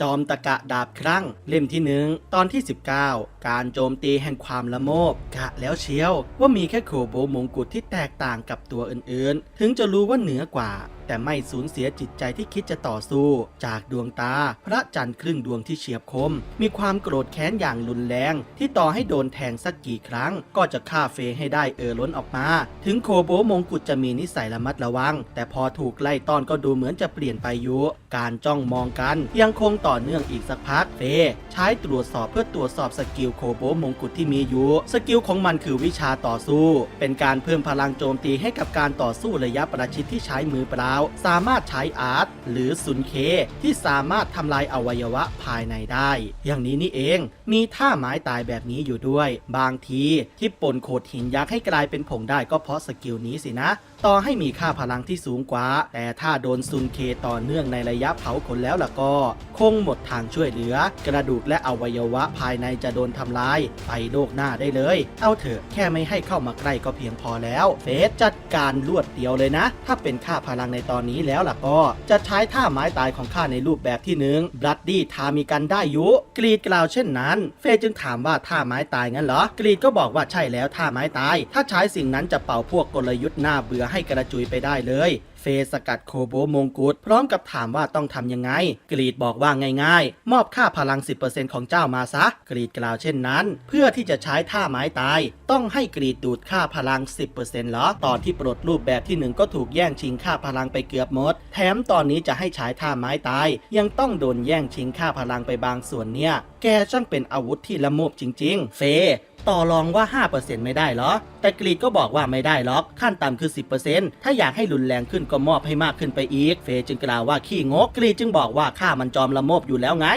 จอมตะกะดาบครั้ง เล่มที่หนึ่งตอนที่ 19 การโจมตีแห่งความละโมบกะแล้วเชียว ว่ามีแค่โคโบมงกุฎที่แตกต่างกับตัวอื่นๆ ถึงจะรู้ว่าเหนือกว่า แต่ไม่สูญเสียจิตใจที่คิดจะต่อสู้ จากดวงตา พระจันทร์ครึ่งดวงที่เฉียบคม มีความโกรธแค้นอย่างรุนแรง ที่ต่อให้โดนแทงสักกี่ครั้ง ก็จะฆ่าเฟยให้ได้เออล้นออกมา ถึงโคโบมงกุฎจะมีนิสัยระมัดระวัง แต่พอถูกไล่ต้อนก็ดูเหมือนจะเปลี่ยนไปอยู่การจ้องมองกัน ยังคงต่อเนื่องอีกสักพักเฟยใช้ตรวจสอบเพื่อตรวจสอบสกิลโคโบมงกุฎที่มีอยู่สกิลของมันคือวิชาต่อสู้ เป็นการเพิ่มพลังโจมตีให้กับการต่อสู้ระยะประชิดที่ใช้มือเปล่าสามารถใช้อาร์ตหรือซุนเคที่สามารถทำลายอวัยวะภายในได้ อย่างนี้นี่เองมีท่าไม้ตายแบบนี้อยู่ด้วย บางทีที่ปนโขดหินยักษ์ให้กลายเป็นผงได้ก็เพราะสกิลนี้สินะ ต่อให้มีค่าพลังที่สูงกว่า แต่ถ้าโดนซุนเคต่อเนื่องในระยะเผาขนแล้วล่ะก็ คงหมดทางช่วยเหลือ กระดูกและอวัยวะภายในจะโดนทำลาย ไปโลกหน้าได้เลย เอาเถอะแค่ไม่ให้เข้ามาใกล้ก็เพียงพอแล้ว เฟสจัดการรวดเดียวเลยนะ ถ้าเป็นค่าพลังในตอนนี้แล้วล่ะก็ จะใช้ท่าไม้ตายของข้าในรูปแบบที่หนึ่งบลัดดี้ทามีกันได้ยุ กรีดกล่าวเช่นนั้น เฟสจึงถามว่าท่าไม้ตายงั้นเหรอ กรีดก็บอกว่าใช่แล้วท่าไม้ตาย ถ้าใช้สิ่งนั้นจะเป่าพวกกลยุทธ์หน้าเบื่อให้กระจุยไปได้เลย เฟสกัดโคโบมงกุฎพร้อมกับถามว่าต้องทำยังไง กรีดบอกว่าง่ายๆ มอบค่าพลัง 10%ของเจ้ามาซะ กรีดกล่าวเช่นนั้น เพื่อที่จะใช้ท่าไม้ตาย ต้องให้กรีดดูดค่าพลัง 10%เหรอตอนที่ปลดรูปแบบที่หนึ่งก็ถูกแย่งชิงค่าพลังไปเกือบหมด แถมตอนนี้จะให้ใช้ท่าไม้ตาย ยังต้องโดนแย่งชิงค่าพลังไปบางส่วนเนี่ย แกช่างเป็นอาวุธที่ละโมบจริง ๆ เฟ ต่อรองว่า 5%ไม่ได้เหรอ แต่กรีดก็บอกว่าไม่ได้หรอก ขั้นต่ำคือ 10%ถ้าอยากให้รุนแรงขึ้นก็มอบให้มากขึ้นไปอีก เฟยจึงกล่าวว่าขี้งก กรีดจึงบอกว่าข้ามันจอมละโมบอยู่แล้วไง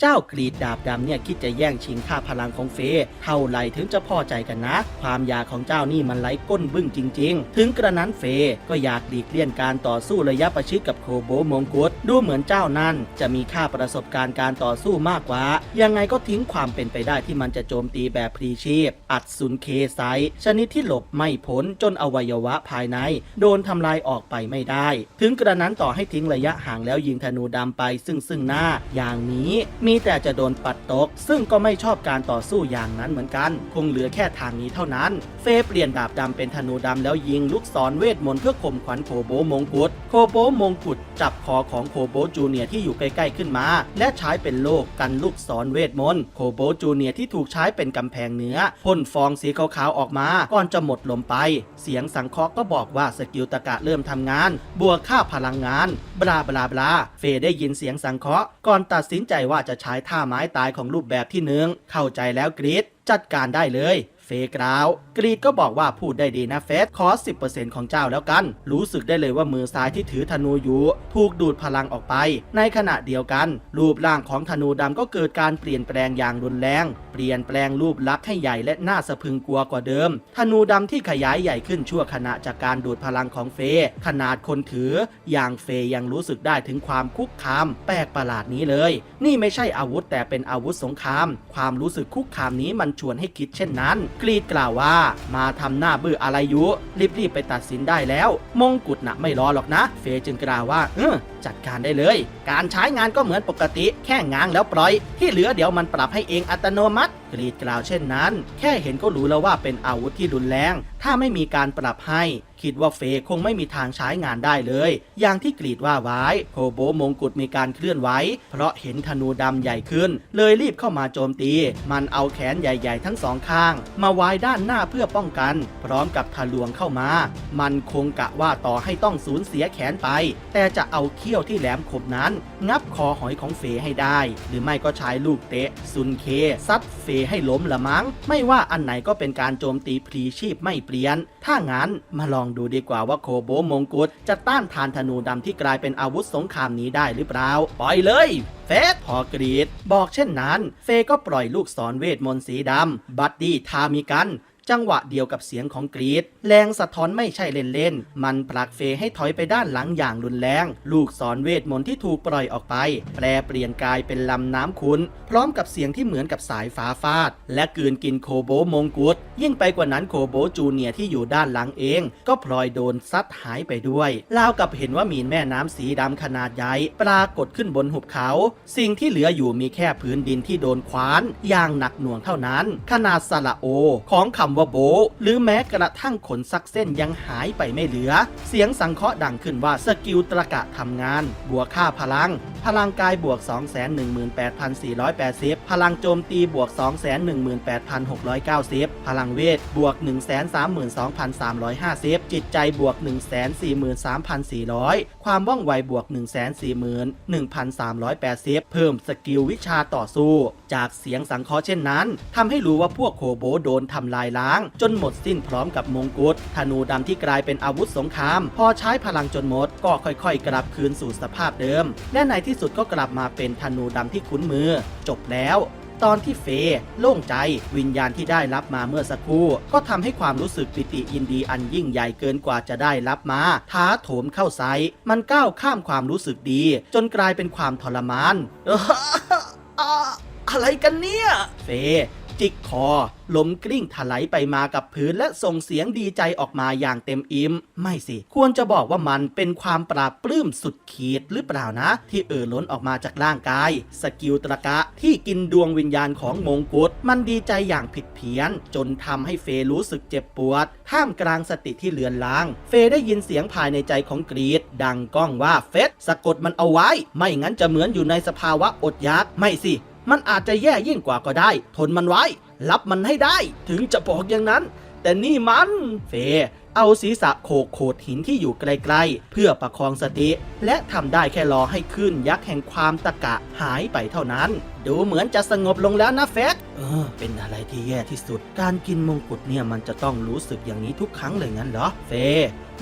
เจ้ากรีดดาบดำเนี่ยคิดจะแย่งชิงค่าพลังของเฟยเท่าไรถึงจะพอใจกันนะ ความอยากของเจ้านี่มันไหลก้นบึ้งจริง ๆ ถึงกระนั้นเฟยก็อยากหลีกเลี่ยงการต่อสู้ระยะประชิดกับโคโบมงกุฎดูเหมือนเจ้านั่นจะมีค่าประสบการณ์การต่อสู้มากกว่า ยังไงก็ทิ้งความเป็นไปได้ที่มันจะโจมตีแบบพลีชีพ อัดซุนเคไซชนิดที่หลบไม่พ้นจนอวัยวะภายใน โดนทำลายออกไปไม่ได้ ถึงกระนั้นต่อให้ทิ้งระยะห่างแล้วยิงธนูดำไปซึ่งซึ่งหน้าอย่างนี้ มีแต่จะโดนปัดตก ซึ่งก็ไม่ชอบการต่อสู้อย่างนั้นเหมือนกัน คงเหลือแค่ทางนี้เท่านั้น เฟเปลี่ยนดาบดำเป็นธนูดำแล้วยิงลูกศรเวทมนต์เพื่อข่มขวัญโคโบมงกุฎโคโบมงกุฎจับคอของโคโบจูเนียที่อยู่ใกล้ๆขึ้นมา และใช้เป็นโลกกันลูกศรเวทมนต์โคโบจูเนียที่ถูกใช้เป็นกำแพงเนื้อพ่นฟองสีขาวๆออกมา ก่อนจะหมดลมไป เสียงสังเคราะห์ก็บอกว่าสกิลตะกะเริ่มทำงาน บวกค่าพลังงาน บลาบลาบลา เฟยได้ยินเสียงสังเคราะห์ก่อนตัดสินใจว่าจะใช้ท่าไม้ตายของรูปแบบที่หนึ่งเข้าใจแล้วกรีดจัดการได้เลย เฟกราว กรีดก็บอกว่าพูดได้ดีนะเฟส ขอ 10%ของเจ้าแล้วกัน รู้สึกได้เลยว่ามือซ้ายที่ถือธนูอยู่ ถูกดูดพลังออกไป ในขณะเดียวกัน รูปร่างของธนูดำก็เกิดการเปลี่ยนแปลงอย่างรุนแรง เปลี่ยนแปลงรูปลักษณ์ให้ใหญ่และน่าสะพึงกลัวกว่าเดิม ธนูดำที่ขยายใหญ่ขึ้นชั่วขณะจากการดูดพลังของเฟ ขนาดคนถือ อย่างเฟยังรู้สึกได้ถึงความคุกคาม แปลกประหลาดนี้เลย นี่ไม่ใช่อาวุธแต่เป็นอาวุธสงคราม ความรู้สึกคุกคามนี้มันชวนให้คิดเช่นนั้นกรีดกล่าวว่า มาทำหน้าบื้ออะไรอยู่รีบๆไปตัดสินได้แล้ว มงกุฎนะไม่รอหรอกนะ เฟยจึงกล่าวว่าเออจัดการได้เลย การใช้งานก็เหมือนปกติแค่ง้างแล้วปล่อย ที่เหลือเดี๋ยวมันปรับให้เองอัตโนมัติ กรีดกล่าวเช่นนั้น แค่เห็นก็รู้แล้วว่าเป็นอาวุธที่รุนแรง ถ้าไม่มีการปรับให้ คิดว่าเฟยคงไม่มีทางใช้งานได้เลย อย่างที่กรีดว่าไว้โคโบมงกุฎมีการเคลื่อนไหวเพราะเห็นธนูดำใหญ่ขึ้น เลยรีบเข้ามาโจมตี มันเอาแขนใหญ่ ๆ ทั้งสองข้าง มาไว้ด้านหน้าเพื่อป้องกัน พร้อมกับทะลวงเข้ามา มันคงกะว่าต่อให้ต้องสูญเสียแขนไป แต่จะเอาเขี้ยวที่แหลมคมนั้น งับคอหอยของเฟยให้ได้ หรือไม่ก็ใช้ลูกเตะซุนเคซัดเฟยให้ล้มละมั้ง ไม่ว่าอันไหนก็เป็นการโจมตีพลีชีพไม่ปรีเดียนถ้างั้นมาลองดูดีกว่าว่าโคโบมงกุฎจะต้านทานธนูดำที่กลายเป็นอาวุธสงครามนี้ได้หรือเปล่า ปล่อยเลยเฟสพอกรีด บอกเช่นนั้น เฟก็ปล่อยลูกศรเวทมนต์สีดำบัดดี้ทามิกัน จังหวะเดียวกับเสียงของกรีดแรงสะท้อนไม่ใช่เล่นๆ มันผลักเฟย์ให้ถอยไปด้านหลังอย่างรุนแรง ลูกศรเวทมนต์ที่ถูกปล่อยออกไป แปลเปลี่ยนกายเป็นลำน้ำขุนพร้อมกับเสียงที่เหมือนกับสายฟ้าฟาด และกลืนกินโคโบมงกุฎยิ่งไปกว่านั้นโคโบจูเนียที่อยู่ด้านหลังเอง ก็พลอยโดนซัดหายไปด้วยราวกับเห็นว่ามีแม่น้ำสีดำขนาดใหญ่ปรากฏขึ้นบนหุบเขา สิ่งที่เหลืออยู่มีแค่พื้นดินที่โดนคว้านอย่างหนักหน่วงเท่านั้น ขนาดสระโอ ของคำว่าโบ หรือแม้กระทั่งขนซักเส้นยังหายไปไม่เหลือ เสียงสังเคราะห์ดังขึ้นว่าสกิลตรกะทำงาน บวกค่าพลัง พลังกายบวก 218,480 พลังโจมตีบวก 218,690 พลังเวทบวก 132,350 จิตใจบวก 143,400 ความว่องไวบวก 141,380 เพิ่มสกิลวิชาต่อสู้ จากเสียงสังเคราะห์เช่นนั้นทำให้รู้ว่าพวกโคโบโดนทำลายล้างจนหมดสิ้นพร้อมกับมงกุฎธนูดำที่กลายเป็นอาวุธสงคราม พอใช้พลังจนหมด ก็ค่อยๆ กลับคืนสู่สภาพเดิม และในที่สุดก็กลับมาเป็นธนูดำที่คุ้นมือ จบแล้วตอนที่เฟยโล่งใจวิญญาณที่ได้รับมาเมื่อสักครู่ ก็ทำให้ความรู้สึกปิติยินดีอันยิ่งใหญ่เกินกว่าจะได้รับมา ท้าโถมเข้าไซมันก้าวข้ามความรู้สึกดี จนกลายเป็นความทรมานอะไรกันเนี่ย เฟย จิกคอล้มกลิ้งถลายไปมากับพื้นและส่งเสียงดีใจออกมาอย่างเต็มอิ่มไม่สิ ควรจะบอกว่ามันเป็นความปราบปลื้มสุดขีดหรือเปล่านะ ที่เอ่อล้นออกมาจากร่างกาย สกิลตระกะที่กินดวงวิญญาณของมงกุฎมันดีใจอย่างผิดเพี้ยน จนทำให้เฟย์รู้สึกเจ็บปวด ท่ามกลางสติที่เลือนลาง เฟย์ได้ยินเสียงภายในใจของกรีด ดังก้องว่าเฟสสะกดมันเอาไว้ ไม่งั้นจะเหมือนอยู่ในสภาวะอดอยากไม่สิ มันอาจจะแย่ยิ่งกว่าก็ได้ ทนมันไว้ รับมันให้ได้ ถึงจะบอกอย่างนั้น แต่นี่มัน เฟ เอาศีรษะโขกโขดหินที่อยู่ไกลๆ เพื่อประคองสติ และทำได้แค่รอให้ขึ้นยักษ์แห่งความตะกะหายไปเท่านั้น ดูเหมือนจะสงบลงแล้วนะเฟสเออ เป็นอะไรที่แย่ที่สุด การกินมงกุฎเนี่ยมันจะต้องรู้สึกอย่างนี้ทุกครั้งเลยงั้นเหรอ เฟ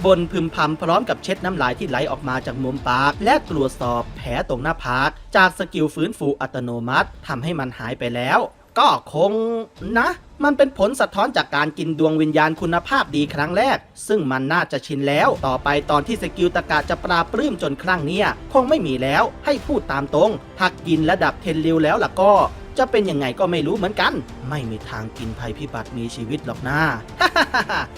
บนพึมพำพร้อมกับเช็ดน้ำลายที่ไหลออกมาจากมุมปาก และตรวจสอบแผลตรงหน้าผากจากสกิลฟื้นฟูอัตโนมัติทำให้มันหายไปแล้ว ก็คงนะ มันเป็นผลสะท้อนจากการกินดวงวิญญาณคุณภาพดีครั้งแรก ซึ่งมันน่าจะชินแล้ว ต่อไปตอนที่สกิลตะกะจะปราปลื้มจนครั้งเนี้ยคงไม่มีแล้ว ให้พูดตามตรงถ้ากินระดับเทนริวแล้วล่ะก็ จะเป็นยังไงก็ไม่รู้เหมือนกัน ไม่มีทางกินภัยพิบัติมีชีวิตหรอกนะ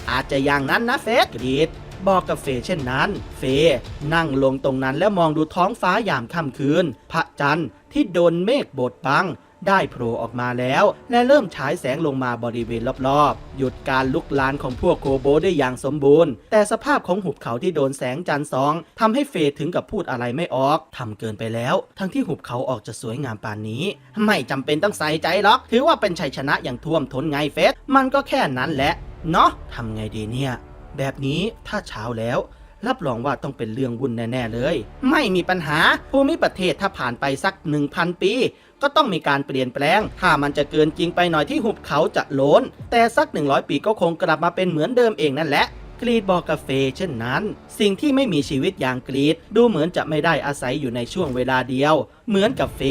อาจจะอย่างนั้นนะเฟสกรีดบอกกับเฟยเช่นนั้น เฟยนั่งลงตรงนั้นแล้วมองดูท้องฟ้ายามค่ำคืน พระจันทร์ที่โดนเมฆบดบัง ได้โผล่ออกมาแล้ว และเริ่มฉายแสงลงมาบริเวณรอบๆ หยุดการลุกลานของพวกโคโบได้อย่างสมบูรณ์ แต่สภาพของหุบเขาที่โดนแสงจันทร์สองทำให้เฟย์ถึงกับพูดอะไรไม่ออกทำเกินไปแล้ว ทั้งที่หุบเขาออกจะสวยงามปานนี้ ไม่จำเป็นต้องใส่ใจหรอก ถือว่าเป็นชัยชนะอย่างท่วมท้นไงเฟสมันก็แค่นั้นแหละเนาะทำไงดีเนี่ย แบบนี้ถ้าเช้าแล้ว รับรองว่าต้องเป็นเรื่องวุ่นแน่ ๆ เลย ไม่มีปัญหา ภูมิประเทศถ้าผ่านไปสัก 1,000 ปี ก็ต้องมีการเปลี่ยนแปลง ถ้ามันจะเกินจริงไปหน่อยที่หุบเขาจะโลน แต่สัก 100 ปีก็คงกลับมาเป็นเหมือนเดิมเองนั่นแหละกรีดบอกกาเฟเช่นนั้น สิ่งที่ไม่มีชีวิตอย่างกรีดดูเหมือนจะไม่ได้อาศัยอยู่ในช่วงเวลาเดียว เหมือนกับเฟ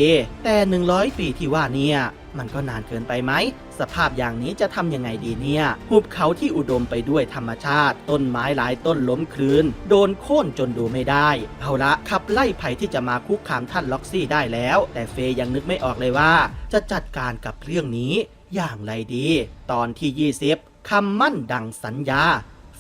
แต่ 100 ปีที่ว่าเนี่ยมันก็นานเกินไปไหม สภาพอย่างนี้จะทำยังไงดีเนี่ย หุบเขาที่อุดมไปด้วยธรรมชาติ ต้นไม้หลายต้นล้มคลืน โดนโค่นจนดูไม่ได้ เอาละขับไล่ภัยที่จะมาคุกคามท่านล็อกซี่ได้แล้ว แต่เฟยยังนึกไม่ออกเลยว่า จะจัดการกับเรื่องนี้อย่างไรดี ตอนที่ 20คำมั่นดังสัญญา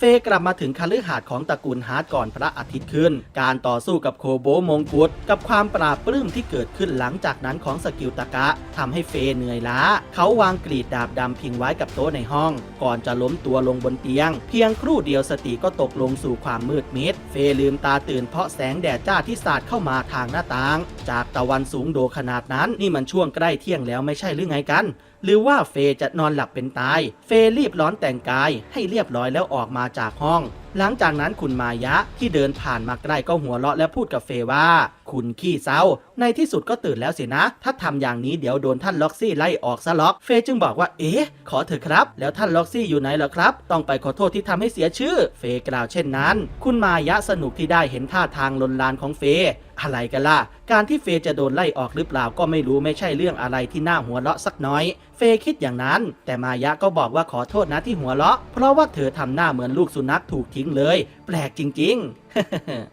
เฟย์กลับมาถึงคฤหาสน์ของตระกูลฮาร์ดก่อนพระอาทิตย์ขึ้น การต่อสู้กับโคโบมงกุฎกับความปราบปลื้มที่เกิดขึ้นหลังจากนั้นของสกิลตะกะทำให้เฟย์เหนื่อยล้า เขาวางกรีดดาบดำพิงไว้กับโต๊ะในห้อง ก่อนจะล้มตัวลงบนเตียง เพียงครู่เดียวสติก็ตกลงสู่ความมืดมิด เฟย์ลืมตาตื่นเพราะแสงแดดจ้าที่สาดเข้ามาทางหน้าต่าง จากตะวันสูงโดขนาดนั้น นี่มันช่วงใกล้เที่ยงแล้วไม่ใช่หรือไงกันหรือว่าเฟย์จะนอนหลับเป็นตาย เฟย์รีบร้อนแต่งกายให้เรียบร้อยแล้วออกมาจากห้อง หลังจากนั้นคุณมายะที่เดินผ่านมาใกล้ก็หัวเราะและพูดกับเฟย์ว่า คุณขี้เศร้า ในที่สุดก็ตื่นแล้วสินะ ถ้าทำอย่างนี้เดี๋ยวโดนท่านล็อกซี่ไล่ออกซะล็อก เฟย์จึงบอกว่าเอ๊ะ ขอเถอะครับ แล้วท่านล็อกซี่อยู่ไหนเหรอครับ ต้องไปขอโทษที่ทำให้เสียชื่อ เฟย์กล่าวเช่นนั้น คุณมายะสนุกที่ได้เห็นท่าทางลนลานของเฟย์ อะไรกันล่ะ การที่เฟย์จะโดนไล่ออกหรือเปล่าก็ไม่รู้ไม่ใช่เรื่องอะไรที่น่าหัวเราะสักน้อย เฟย์คิดอย่างนั้น แต่มายะก็บอกว่าขอโทษนะที่หัวเราะ เพราะว่าเธอทำหน้าเหมือนลูกสุนัขถูกทิ้งเลย แปลกจริง ๆ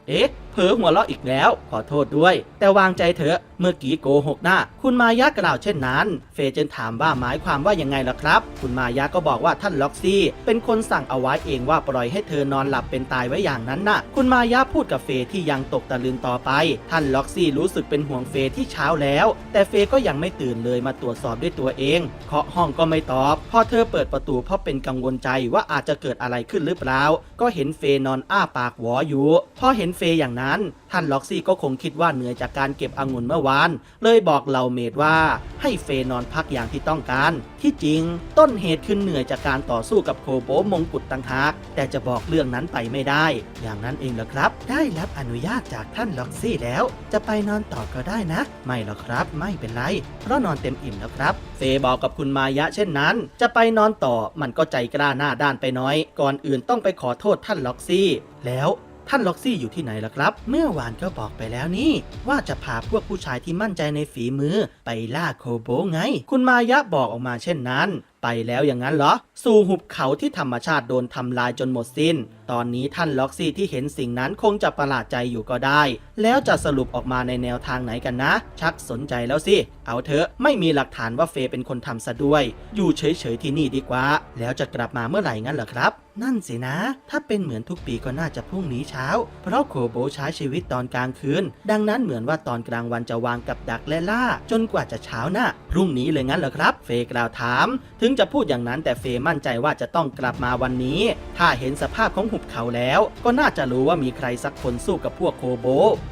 เอ๊ะเผลอหัวเราะอีกแล้ว ขอโทษด้วย แต่วางใจเถอะ เมื่อกี้โกหกหนะคุณมายะกล่าวเช่นนั้น เฟย์จึงถามว่าหมายความว่ายังไงล่ะครับ คุณมายะก็บอกว่าท่านล็อกซี่ เป็นคนสั่งเอาไว้เองว่าปล่อยให้เธอนอนหลับเป็นตายไว้อย่างนั้นน่ะ คุณมายะพูดกับเฟย์ที่ยังตกตะลึงต่อไป ท่านล็อกซี่รู้สึกเป็นห่วงเฟย์ที่เช้าแล้ว แต่เฟย์ก็ยังไม่ตื่นเลยมาตรวจสอบด้วยตัวเอง เคาะห้องก็ไม่ตอบ พอเธอเปิดประตูเพราะเป็นกังวลใจว่าอาจจะเกิดอะไรขึ้นหรือเปล่า ก็เห็นเฟย์นอนอ้าปากหวออยู่พอเห็นเฟย์อย่างนั้น ท่านล็อกซี่ก็คงคิดว่าเหนื่อยจากการเก็บองุ่นเมื่อวาน เลยบอกเหล่าเมดว่าให้เฟย์นอนพักอย่างที่ต้องการ ที่จริง ต้นเหตุคือเหนื่อยจากการต่อสู้กับโคโบมงกุฎต่างหาก แต่จะบอกเรื่องนั้นไปไม่ได้ อย่างนั้นเองเหรอครับ ได้รับอนุญาตจากท่านล็อกซี่แล้ว จะไปนอนต่อก็ได้นะ ไม่หรอกครับ ไม่เป็นไร เพราะนอนเต็มอิ่มแล้วครับเฟย์บอกกับคุณมายะเช่นนั้น จะไปนอนต่อมันก็ใจกล้าหน้าด้านไปน้อย ก่อนอื่นต้องไปขอโทษท่านล็อกซี่ แล้ว ท่านล็อกซี่อยู่ที่ไหนล่ะครับ เมื่อวานก็บอกไปแล้วนี่ ว่าจะพาพวกผู้ชายที่มั่นใจในฝีมือไปล่าโคโบไง คุณมายะบอกออกมาเช่นนั้น ไปแล้วอย่างนั้นเหรอ สู่หุบเขาที่ธรรมชาติโดนทำลายจนหมดสิ้นตอนนี้ท่านล็อกซี่ที่เห็นสิ่งนั้นคงจะประหลาดใจอยู่ก็ได้ แล้วจะสรุปออกมาในแนวทางไหนกันนะ ชักสนใจแล้วสิ เอาเถอะไม่มีหลักฐานว่าเฟย์เป็นคนทำซะด้วย อยู่เฉยๆที่นี่ดีกว่า แล้วจะกลับมาเมื่อไหร่งั้นเหรอครับ นั่นสินะ ถ้าเป็นเหมือนทุกปีก็น่าจะพรุ่งนี้เช้า เพราะโคโบใช้ชีวิตตอนกลางคืน ดังนั้นเหมือนว่าตอนกลางวันจะวางกับดักและล่า จนกว่าจะเช้าน่ะพรุ่งนี้เลยงั้นเหรอครับ เฟย์กล่าวถาม ถึงจะพูดอย่างนั้นแต่เฟย์มั่นใจว่าจะต้องกลับมาวันนี้ ถ้าเห็นสภาพของหุบเขาแล้ว ก็น่าจะรู้ว่ามีใครสักคนสู้กับพวกโคโบ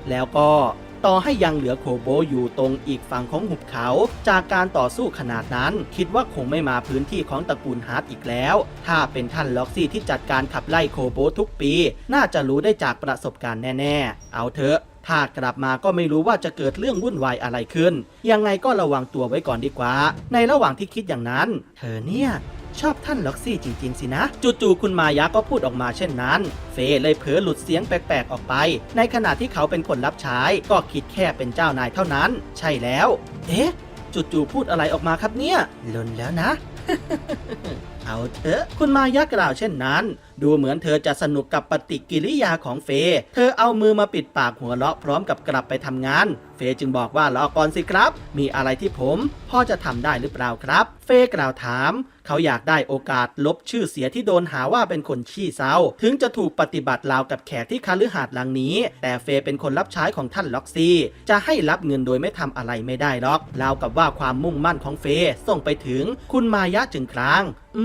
แล้วก็ต่อให้ยังเหลือโคโบอยู่ตรงอีกฝั่งของหุบเขา จากการต่อสู้ขนาดนั้น คิดว่าคงไม่มาพื้นที่ของตระกูลฮาร์ดอีกแล้ว ถ้าเป็นท่านล็อกซี่ที่จัดการขับไล่โคโบทุกปี น่าจะรู้ได้จากประสบการณ์แน่ ๆ เอาเถอะ ถ้ากลับมาก็ไม่รู้ว่าจะเกิดเรื่องวุ่นวายอะไรขึ้น ยังไงก็ระวังตัวไว้ก่อนดีกว่า ในระหว่างที่คิดอย่างนั้น เธอเนี่ย ชอบท่านล็อกซี่จริง ๆ สินะ จู่ๆคุณมายะก็พูดออกมาเช่นนั้น เฟยเลยเผลอหลุดเสียงแปลกๆออกไป ในขณะที่เขาเป็นคนรับใช้ก็คิดแค่เป็นเจ้านายเท่านั้น ใช่แล้ว เอ๊ะจู่ๆพูดอะไรออกมาครับเนี่ยลนแล้วนะ เอาเถอะคุณมายะกล่าวเช่นนั้น ดูเหมือนเธอจะสนุกกับปฏิกิริยาของเฟย์เธอเอามือมาปิดปากหัวเราะพร้อมกับกลับไปทำงาน ฟย์จึงบอกว่ารอก่อนสิครับ มีอะไรที่ผมพ่อจะทำได้หรือเปล่าครับ เฟย์กล่าวถาม เขาอยากได้โอกาสลบชื่อเสียที่โดนหาว่าเป็นคนขี้เศร้าถึงจะถูกปฏิบัติราวกับแขกที่คาลือหาดหลังนี้ แต่เฟย์เป็นคนรับใช้ของท่านล็อกซี่ จะให้รับเงินโดยไม่ทำอะไรไม่ได้หรอกราวกับว่าความมุ่งมั่นของเฟย์ส่งไปถึงคุณมายะจึงคราง อื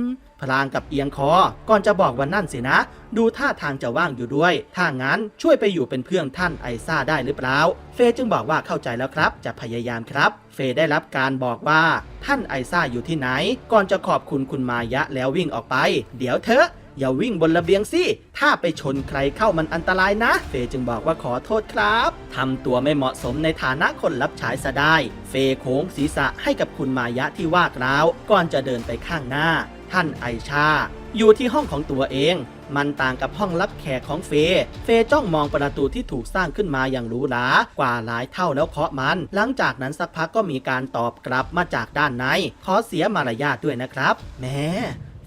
ม พลางกับเอียงคอ ก่อนจะบอกว่านั่นสินะ ดูท่าทางจะว่างอยู่ด้วย ถ้างั้นช่วยไปอยู่เป็นเพื่อนท่านไอซ่าได้หรือเปล่า เฟยจึงบอกว่าเข้าใจแล้วครับ จะพยายามครับ เฟยได้รับการบอกว่าท่านไอซ่าอยู่ที่ไหน ก่อนจะขอบคุณคุณมายะแล้ววิ่งออกไป เดี๋ยวเถอะอย่าวิ่งบนระเบียงสิ ถ้าไปชนใครเข้ามันอันตรายนะ เฟยจึงบอกว่าขอโทษครับ ทำตัวไม่เหมาะสมในฐานะคนรับใช้ซะได้ เฟยโค้งศีรษะให้กับคุณมายะที่ว่ากล่าว ก่อนจะเดินไปข้างหน้า ท่านไอชา อยู่ที่ห้องของตัวเอง มันต่างกับห้องรับแขกของเฟย์เฟย์จ้องมองประตูที่ถูกสร้างขึ้นมาอย่างหรูหรากว่าหลายเท่าแล้วเคาะมัน หลังจากนั้นสักพักก็มีการตอบกลับมาจากด้านใน ขอเสียมารยาทด้วยนะครับ แม่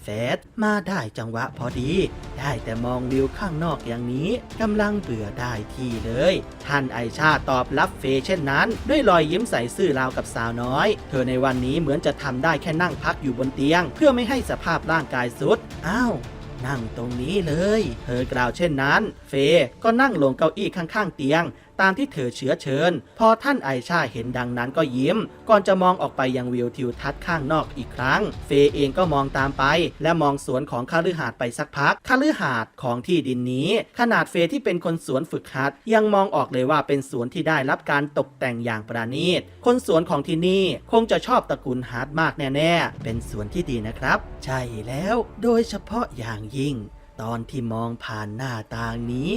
ฟสมาได้จังหวะพอดี ได้แต่มองวิวข้างนอกอย่างนี้กำลังเบื่อได้ที่เลย ท่านไอชาตอบรับเฟเช่นนั้น ด้วยรอยยิ้มใส่ซื่อราวกับสาวน้อย เธอในวันนี้เหมือนจะทำได้แค่นั่งพักอยู่บนเตียง เพื่อไม่ให้สภาพร่างกายสุดอ้าวนั่งตรงนี้เลย เธอกล่าวเช่นนั้น เฟก็นั่งลงเก้าอี้ข้างๆเตียง ตามที่เธอเชื้อเชิญ พอท่านไอชาเห็นดังนั้นก็ยิ้ม ก่อนจะมองออกไปยังวิวทิวทัศน์ข้างนอกอีกครั้ง เฟย์เองก็มองตามไป และมองสวนของคาลือหาดไปสักพักคาลือหาดของที่ดินนี้ ขนาดเฟย์ที่เป็นคนสวนฝึกหัด ยังมองออกเลยว่าเป็นสวนที่ได้รับการตกแต่งอย่างประณีต คนสวนของที่นี่คงจะชอบตระกูลฮาร์ดมากแน่ๆ เป็นสวนที่ดีนะครับ ใช่แล้ว โดยเฉพาะอย่างยิ่ง ตอนที่มองผ่านหน้าต่างนี้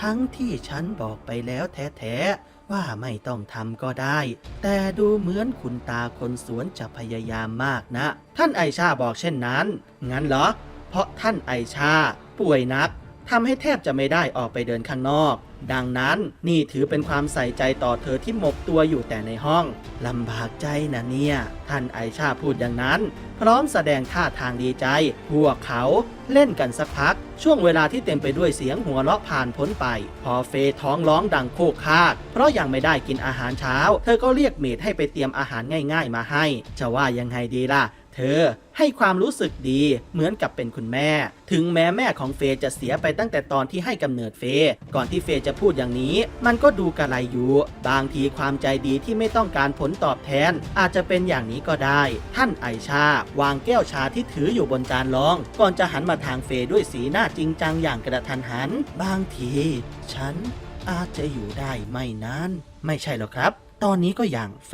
ทั้งที่ฉันบอกไปแล้วแท้ๆว่าไม่ต้องทำก็ได้ แต่ดูเหมือนคุณตาคนสวนจะพยายามมากนะ ท่านไอชาบอกเช่นนั้น งั้นเหรอ เพราะท่านไอชา ป่วยนักทำให้แทบจะไม่ได้ออกไปเดินข้างนอก ดังนั้นนี่ถือเป็นความใส่ใจต่อเธอที่หมกตัวอยู่แต่ในห้องลำบากใจนะเนี่ย ท่านไอชาพูดอย่างนั้น พร้อมแสดงท่าทางดีใจ พวกเขาเล่นกันสักพัก ช่วงเวลาที่เต็มไปด้วยเสียงหัวเราะผ่านพ้นไป พอเฟยท้องร้องดังโคกคาก เพราะยังไม่ได้กินอาหารเช้า เธอก็เรียกเมดให้ไปเตรียมอาหารง่าย ๆ มาให้ จะว่ายังไงดีล่ะ เธอให้ความรู้สึกดีเหมือนกับเป็นคุณแม่ ถึงแม้แม่ของเฟย์จะเสียไปตั้งแต่ตอนที่ให้กำเนิดเฟย์ก่อนที่เฟย์จะพูดอย่างนี้ มันก็ดูกระไรอยู่ บางทีความใจดีที่ไม่ต้องการผลตอบแทน อาจจะเป็นอย่างนี้ก็ได้ ท่านไอชา วางแก้วชาที่ถืออยู่บนจานรอง ก่อนจะหันมาทางเฟย์ด้วยสีหน้าจริงจังอย่างกระทันหัน บางที ฉันอาจจะอยู่ได้ไม่นานไม่ใช่หรอกครับ ตอนนี้ก็อย่างเฟ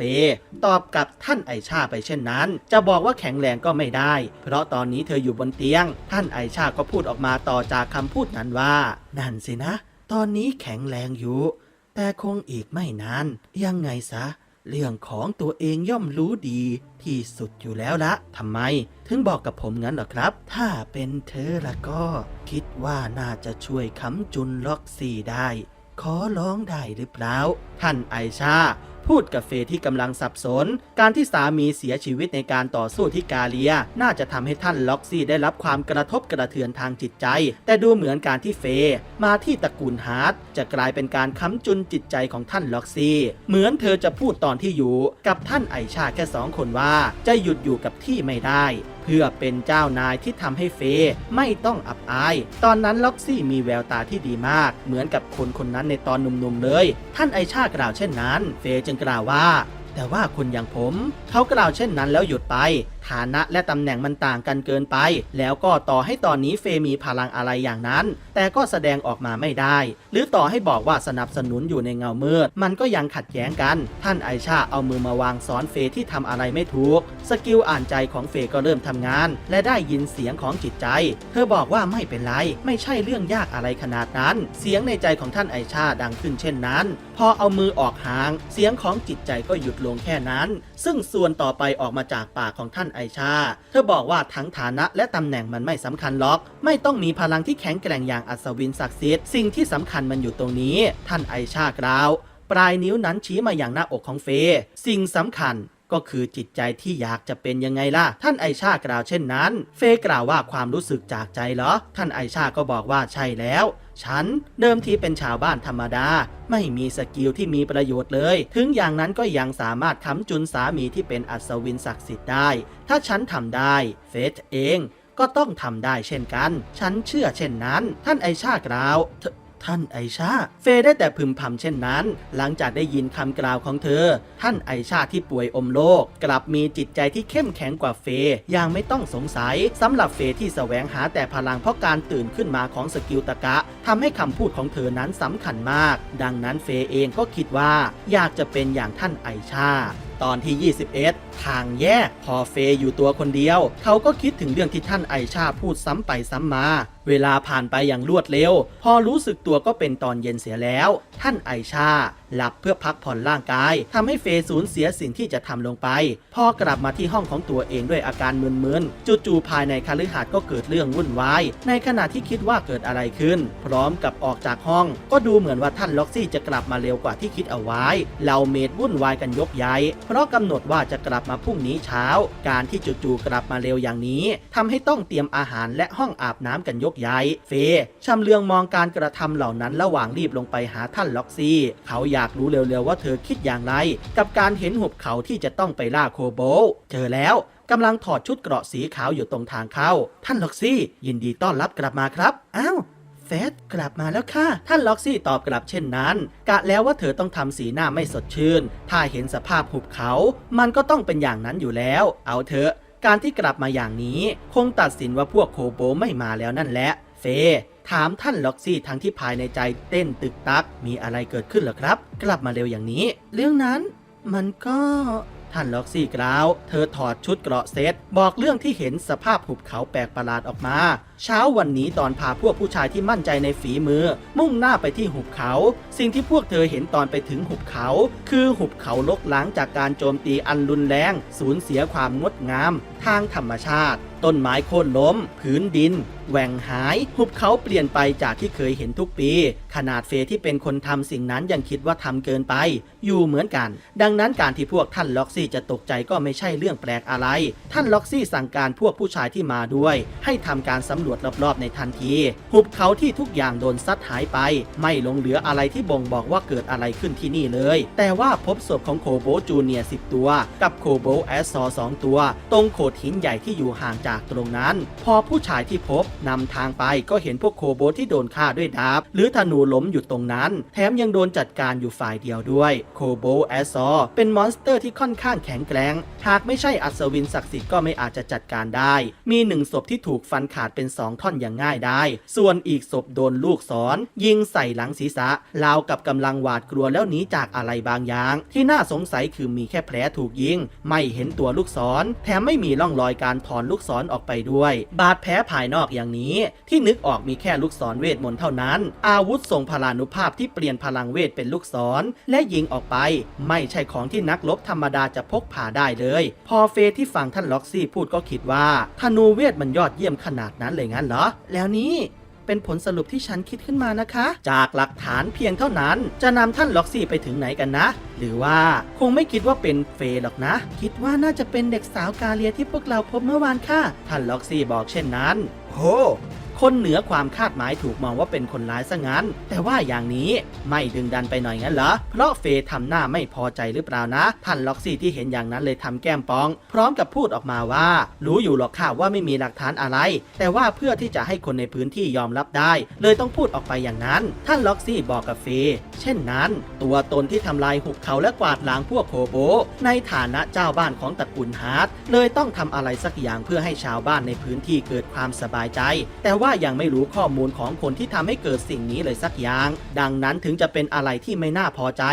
ตอบกับท่านไอชาไปเช่นนั้น จะบอกว่าแข็งแรงก็ไม่ได้ เพราะตอนนี้เธออยู่บนเตียง ท่านไอชาก็พูดออกมาต่อจากคำพูดนั้นว่า นั่นสินะ ตอนนี้แข็งแรงอยู่ แต่คงอีกไม่นาน ยังไงซะเรื่องของตัวเองย่อมรู้ดีที่สุดอยู่แล้วละทำไม ถึงบอกกับผมงั้นหรอครับ ถ้าเป็นเธอละก็ คิดว่าน่าจะช่วยค้ำจุนล็อกซี่ได้ ขอร้องได้หรือเปล่า ท่านไอชา พูดกับเฟยที่กำลังสับสน การที่สามีเสียชีวิตในการต่อสู้ที่กาเลีย น่าจะทำให้ท่านล็อกซี่ได้รับความกระทบกระเทือนทางจิตใจ แต่ดูเหมือนการที่เฟยมาที่ตระกูลฮาร์ดจะกลายเป็นการค้ำจุนจิตใจของท่านล็อกซี่ เหมือนเธอจะพูดตอนที่อยู่ กับท่านไอชาแค่สองคนว่าจะหยุดอยู่กับที่ไม่ได้ พื่อเป็นเจ้านายที่ทำให้เฟย์ไม่ต้องอับอาย ตอนนั้นล็อกซี่มีแววตาที่ดีมาก เหมือนกับคนคนนั้นในตอนหนุ่มๆเลย ท่านไอชากล่าวเช่นนั้น เฟย์จึงกล่าวว่า แต่ว่าคนอย่างผม เขากล่าวเช่นนั้นแล้วหยุดไป ฐานะและตำแหน่งมันต่างกันเกินไป แล้วก็ต่อให้ตอนนี้เฟมีพลังอะไรอย่างนั้น แต่ก็แสดงออกมาไม่ได้ หรือต่อให้บอกว่าสนับสนุนอยู่ในเงามืด มันก็ยังขัดแย้งกัน ท่านไอชาเอามือมาวางสอนเฟที่ทำอะไรไม่ถูก สกิลอ่านใจของเฟก็เริ่มทำงาน และได้ยินเสียงของจิตใจ เธอบอกว่าไม่เป็นไร ไม่ใช่เรื่องยากอะไรขนาดนั้น เสียงในใจของท่านไอชาดังขึ้นเช่นนั้น พอเอามือออกห่าง เสียงของจิตใจก็หยุดลงแค่นั้น ซึ่งส่วนต่อไปออกมาจากปากของท่านไอชา เธอบอกว่าทั้งฐานะและตำแหน่งมันไม่สำคัญหรอก ไม่ต้องมีพลังที่แข็งแกร่งอย่างอัศวินศักดิ์สิทธิ์สิ่งที่สำคัญมันอยู่ตรงนี้ ท่านไอชากล่าว ปลายนิ้วนั้นชี้มาอย่างหน้าอกของเฟย์สิ่งสำคัญ ก็คือจิตใจที่อยากจะเป็นยังไงล่ะ ท่านไอชากล่าวเช่นนั้น เฟยกล่าวว่าความรู้สึกจากใจเหรอ ท่านไอชาก็บอกว่าใช่แล้วฉันเดิมทีเป็นชาวบ้านธรรมดา ไม่มีสกิลที่มีประโยชน์เลย ถึงอย่างนั้นก็ยังสามารถค้ำจุนสามีที่เป็นอัศวินศักดิ์สิทธิ์ได้ ถ้าฉันทำได้ เฟสเองก็ต้องทำได้เช่นกัน ฉันเชื่อเช่นนั้น ท่านไอชากล่าว ท่านไอชา เฟย์ได้แต่พึมพำเช่นนั้น หลังจากได้ยินคำกล่าวของเธอ ท่านไอชาที่ป่วยอมโลก กลับมีจิตใจที่เข้มแข็งกว่าเฟย์อย่างไม่ต้องสงสัยสำหรับเฟย์ที่แสวงหาแต่พลังเพราะการตื่นขึ้นมาของสกิลตะกะทำให้คำพูดของเธอนั้นสำคัญมาก ดังนั้นเฟย์เองก็คิดว่า อยากจะเป็นอย่างท่านไอชาตอนที่ 21 ทางแยก พอเฟย์อยู่ตัวคนเดียว เขาก็คิดถึงเรื่องที่ท่านไอชาพูดซ้ำไปซ้ำมา เวลาผ่านไปอย่างรวดเร็ว พอรู้สึกตัวก็เป็นตอนเย็นเสียแล้ว ท่านไอชาหลับเพื่อพักผ่อนร่างกายทำให้เฟย์สูญเสียสิ่งที่จะทำลงไป พอกลับมาที่ห้องของตัวเองด้วยอาการมึนๆจู่ๆภายในคฤหาสน์ก็เกิดเรื่องวุ่นวาย ในขณะที่คิดว่าเกิดอะไรขึ้น พร้อมกับออกจากห้อง ก็ดูเหมือนว่าท่านล็อกซี่จะกลับมาเร็วกว่าที่คิดเอาไว้เหล่าเมดวุ่นวายกันยกใหญ่เพราะกำหนดว่าจะกลับมาพรุ่งนี้เช้า การที่จู่ๆกลับมาเร็วอย่างนี้ทำให้ต้องเตรียมอาหารและห้องอาบน้ำกันยกใหญ่เฟย์ชำเลืองมองการกระทำเหล่านั้นระหว่างรีบลงไปหาท่านล็อกซี่ เขายอยากรู้เร็วๆว่าเธอคิดอย่างไร กับการเห็นหุบเขาที่จะต้องไปล่าโคโบเจอแล้วกำลังถอดชุดเกราะสีขาวอยู่ตรงทางเข้า ท่านล็อกซี่ ยินดีต้อนรับกลับมาครับ อ้าวเฟสกลับมาแล้วค่ะ ท่านล็อกซี่ตอบกลับเช่นนั้น กะแล้วว่าเธอต้องทำสีหน้าไม่สดชื่น ถ้าเห็นสภาพหุบเขา มันก็ต้องเป็นอย่างนั้นอยู่แล้ว เอาเถอะ การที่กลับมาอย่างนี้ คงตัดสินว่าพวกโคโบไม่มาแล้วนั่นแหละ เฟ ถามท่านล็อกซี่ทั้งที่ภายในใจเต้นตึกตัก มีอะไรเกิดขึ้นหรอครับ กลับมาเร็วอย่างนี้ เรื่องนั้นมันก็ท่านล็อกซี่กล่าว เธอถอดชุดเกราะเซตบอกเรื่องที่เห็นสภาพหุบเขาแปลกประหลาดออกมาเช้าวันนี้ตอนพาพวกผู้ชายที่มั่นใจในฝีมือ มุ่งหน้าไปที่หุบเขา สิ่งที่พวกเธอเห็นตอนไปถึงหุบเขา คือหุบเขาลกล้างจากการโจมตีอันรุนแรง สูญเสียความงดงาม ทางธรรมชาติ ต้นไม้โค่นล้ม พื้นดินแหว่งหาย หุบเขาเปลี่ยนไปจากที่เคยเห็นทุกปี ขนาดเฟยที่เป็นคนทำสิ่งนั้นยังคิดว่าทำเกินไป อยู่เหมือนกัน ดังนั้นการที่พวกท่านล็อกซี่จะตกใจก็ไม่ใช่เรื่องแปลกอะไร ท่านล็อกซี่สั่งการพวกผู้ชายที่มาด้วย ให้ทำการสำรวจรอบๆในทันที หุบเขาที่ทุกอย่างโดนซัดหายไป ไม่หลงเหลืออะไรที่บ่งบอกว่าเกิดอะไรขึ้นที่นี่เลย แต่ว่าพบศพของโคโบจูเนียร์10ตัว กับโคโบแอสซอสองตัว ตรงโขดหินใหญ่ที่อยู่ห่างจากตรงนั้น พอผู้ชายที่พบนำทางไปก็เห็นพวกโคโบที่โดนฆ่าด้วยดาบ หรือธนูล้มอยู่ตรงนั้น แถมยังโดนจัดการอยู่ฝ่ายเดียวด้วย โคโบแอสซอเป็นมอนสเตอร์ที่ค่อนข้างแข็งแกร่งหากไม่ใช่อัศวินศักดิ์สิทธิ์ก็ไม่อาจจะจัดการได้ มีหนึ่งศพที่ถูกฟันขาดเป็นสองท่อนอย่างง่ายได้ ส่วนอีกศพโดนลูกศร ยิงใส่หลังศีรษะราวกับกำลังหวาดกลัวแล้วหนีจากอะไรบางอย่าง ที่น่าสงสัยคือมีแค่แผลถูกยิง ไม่เห็นตัวลูกศร แถมไม่มีร่องรอยการถอนลูกศรออกไปด้วย บาดแผลภายนอกอย่างนี้ ที่นึกออกมีแค่ลูกศรเวทมนต์เท่านั้น อาวุธทรงพลานุภาพที่เปลี่ยนพลังเวทเป็นลูกศร และยิงออกไป ไม่ใช่ของที่นักรบธรรมดาจะพกพาได้เลย พอเฟที่ฟังท่านล็อกซี่พูดก็คิดว่าธนูเวทมันยอดเยี่ยมขนาดนั้นเลยงั้นเหรอ แล้วนี้เป็นผลสรุปที่ฉันคิดขึ้นมานะคะ จากหลักฐานเพียงเท่านั้น จะนำท่านล็อกซี่ไปถึงไหนกันนะ หรือว่าคงไม่คิดว่าเป็นเฟย์หรอกนะ คิดว่าน่าจะเป็นเด็กสาวกาเลียที่พวกเราพบเมื่อวานค่ะ ท่านล็อกซี่บอกเช่นนั้น โห คนเหนือความคาดหมายถูกมองว่าเป็นคนร้ายซะงั้น แต่ว่าอย่างนี้ไม่ดึงดันไปหน่อยงั้นเหรอ เพราะเฟย์ทำหน้าไม่พอใจหรือเปล่านะ ท่านล็อกซี่ที่เห็นอย่างนั้นเลยทำแก้มปอง พร้อมกับพูดออกมาว่า รู้อยู่หรอกค่ะว่าไม่มีหลักฐานอะไร แต่ว่าเพื่อที่จะให้คนในพื้นที่ยอมรับได้ เลยต้องพูดออกไปอย่างนั้น ท่านล็อกซี่บอกกับเฟย์เช่นนั้น ตัวตนที่ทำลายหุบเขาและกวาดล้างพวกโคโบ ในฐานะเจ้าบ้านของตระกูลฮาร์ดเลยต้องทำอะไรสักอย่างเพื่อให้ชาวบ้านในพื้นที่เกิดความสบายใจ แต่ว่าายังไม่รู้ข้อมูลของคนที่ทำให้เกิดสิ่งนี้เลยสักอย่าง ดังนั้นถึงจะเป็นอะไรที่ไม่น่าพอใจ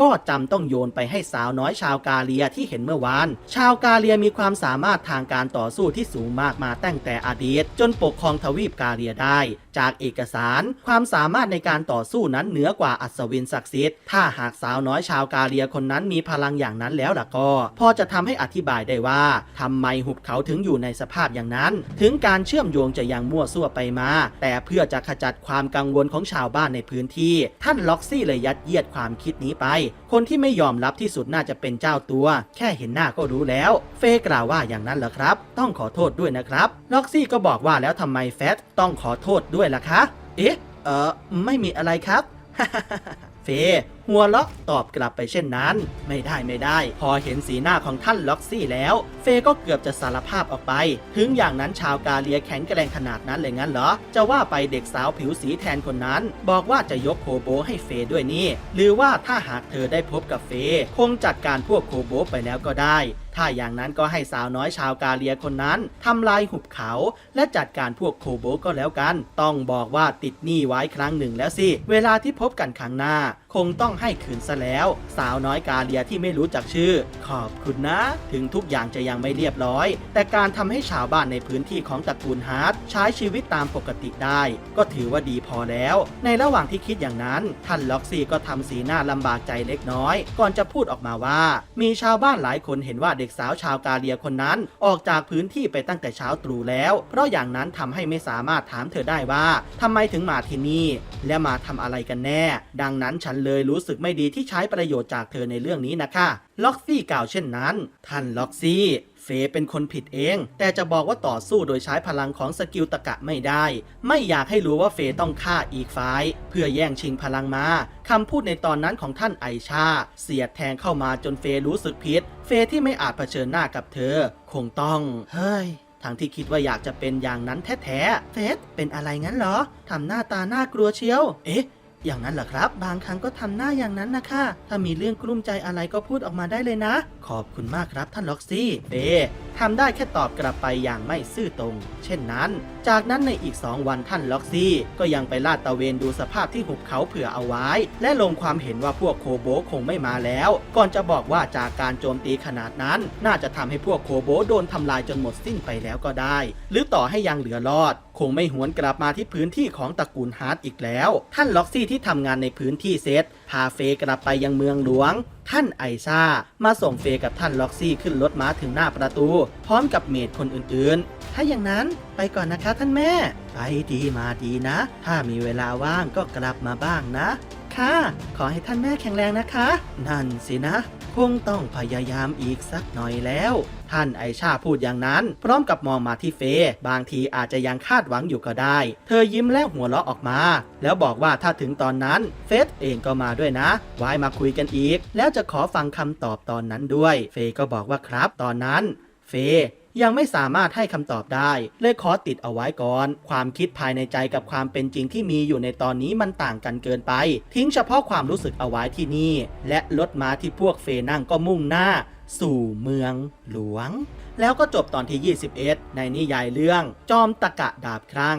ก็จำต้องโยนไปให้สาวน้อยชาวกาเลียที่เห็นเมื่อวาน ชาวกาเลียมีความสามารถทางการต่อสู้ที่สูงมากมาตั้งแต่อดีต จนปกครองทวีปกาเลียได้ จากเอกสาร ความสามารถในการต่อสู้นั้นเหนือกว่าอัศวินศักดิ์สิทธิ์ถ้าหากสาวน้อยชาวกาเลียคนนั้นมีพลังอย่างนั้นแล้วล่ะก็ พอจะทำให้อธิบายได้ว่าทำไมหุบเขาถึงอยู่ในสภาพอย่างนั้น ถึงการเชื่อมโยงจะยังมั่วซั่วไปมา แต่เพื่อจะขจัดความกังวลของชาวบ้านในพื้นที่ ท่านล็อกซี่เลยยัดเยียดความคิดนี้ไป คนที่ไม่ยอมรับที่สุดน่าจะเป็นเจ้าตัว แค่เห็นหน้าก็รู้แล้ว เฟยกล่าวว่าอย่างนั้นเหรอครับ ต้องขอโทษด้วยนะครับ ล็อกซี่ก็บอกว่าแล้วทำไมแฟตต้องขอโทษด้วยล่ะคะ เอ๊ะ เออไม่มีอะไรครับ เฟย์หัวล็อกตอบกลับไปเช่นนั้น ไม่ได้ไม่ได้ พอเห็นสีหน้าของท่านล็อกซี่แล้ว เฟย์ก็เกือบจะสารภาพออกไป ถึงอย่างนั้นชาวกาเลียแข็งแกร่งขนาดนั้นเลยงั้นเหรอ จะว่าไปเด็กสาวผิวสีแทนคนนั้น บอกว่าจะยกโคโบให้เฟย์ด้วยนี่ หรือว่าถ้าหากเธอได้พบกับเฟย์คงจัดการพวกโคโบไปแล้วก็ได้ ถ้าอย่างนั้นก็ให้สาวน้อยชาวกาเลียคนนั้นทำลายหุบเขา และจัดการพวกโคโบก็แล้วกัน ต้องบอกว่าติดหนี้ไว้ครั้งหนึ่งแล้วสิ เวลาที่พบกันครั้งหน้า คงต้องให้คืนซะแล้ว สาวน้อยกาเลียที่ไม่รู้จักชื่อ ขอบคุณนะ ถึงทุกอย่างจะยังไม่เรียบร้อย แต่การทำให้ชาวบ้านในพื้นที่ของตระกูลฮาร์ดใช้ชีวิตตามปกติได้ ก็ถือว่าดีพอแล้ว ในระหว่างที่คิดอย่างนั้น ท่านล็อกซี่ก็ทำสีหน้าลำบากใจเล็กน้อย ก่อนจะพูดออกมาว่า มีชาวบ้านหลายคนเห็นว่าเด็กสาวชาวกาเลียคนนั้น ออกจากพื้นที่ไปตั้งแต่เช้าตรู่แล้ว เพราะอย่างนั้นทำให้ไม่สามารถถามเธอได้ว่าทำไมถึงมาที่นี่ และมาทำอะไรกันแน่ ดังนั้นฉันเลยรู้สึกไม่ดีที่ใช้ประโยชน์จากเธอในเรื่องนี้นะคะ ล็อกซี่กล่าวเช่นนั้น ท่านล็อกซี่เฟย์เป็นคนผิดเอง แต่จะบอกว่าต่อสู้โดยใช้พลังของสกิลตะกะไม่ได้ ไม่อยากให้รู้ว่าเฟย์ต้องฆ่าอีกฝ่าย เพื่อแย่งชิงพลังมาคำพูดในตอนนั้นของท่านไอชา เสียดแทงเข้ามาจนเฟย์รู้สึกผิด เฟย์ที่ไม่อาจเผชิญหน้ากับเธอ คงต้อง เฮ้ยทั้งที่คิดว่าอยากจะเป็นอย่างนั้นแท้ๆ เฟสเป็นอะไรงั้นเหรอ ทำหน้าตาน่ากลัวเชียว เอ๊ะ อย่างนั้นเหรอครับ บางครั้งก็ทำหน้าอย่างนั้นนะคะ ถ้ามีเรื่องกลุ้มใจอะไรก็พูดออกมาได้เลยนะ ขอบคุณมากครับท่านล็อกซี่เฟทำได้แค่ตอบกลับไปอย่างไม่ซื่อตรง เช่นนั้น จากนั้นในอีก 2 วันท่านล็อกซี่ ก็ยังไปลาดตระเวนดูสภาพที่หุบเขาเผื่อเอาไว้ และลงความเห็นว่าพวกโคโบคงไม่มาแล้ว ก่อนจะบอกว่าจากการโจมตีขนาดนั้น น่าจะทำให้พวกโคโบโดนทำลายจนหมดสิ้นไปแล้วก็ได้ หรือต่อให้ยังเหลือรอด คงไม่หวนกลับมาที่พื้นที่ของตระกูลฮาร์ดอีกแล้ว ท่านล็อกซี่ที่ทำงานในพื้นที่เซตพาเฟย์กลับไปยังเมืองหลวง ท่านไอซ่า มาส่งเฟย์กับท่านล็อกซี่ขึ้นรถม้าถึงหน้าประตู พร้อมกับเมดคนอื่นๆ ถ้าอย่างนั้นไปก่อนนะคะท่านแม่ ไปดีมาดีนะ ถ้ามีเวลาว่างก็กลับมาบ้างนะ ค่ะ ขอให้ท่านแม่แข็งแรงนะคะ นั่นสินะ คงต้องพยายามอีกสักหน่อยแล้ว ท่านไอชาพูดอย่างนั้น พร้อมกับมองมาที่เฟย์บางทีอาจจะยังคาดหวังอยู่ก็ได้ เธอยิ้มและหัวเราะออกมา แล้วบอกว่าถ้าถึงตอนนั้น เฟสเองก็มาด้วยนะ ไว้มาคุยกันอีก แล้วจะขอฟังคำตอบตอนนั้นด้วย เฟย์ก็บอกว่าครับตอนนั้น เฟย์ ยังไม่สามารถให้คำตอบได้ เลยขอติดเอาไว้ก่อน ความคิดภายในใจกับความเป็นจริงที่มีอยู่ในตอนนี้มันต่างกันเกินไป ทิ้งเฉพาะความรู้สึกเอาไว้ที่นี่ และรถม้าที่พวกเฟนั่งก็มุ่งหน้า สู่เมืองหลวง แล้วก็จบตอนที่ 21 ในนิยายเรื่อง จอมตะกะดาบครั้ง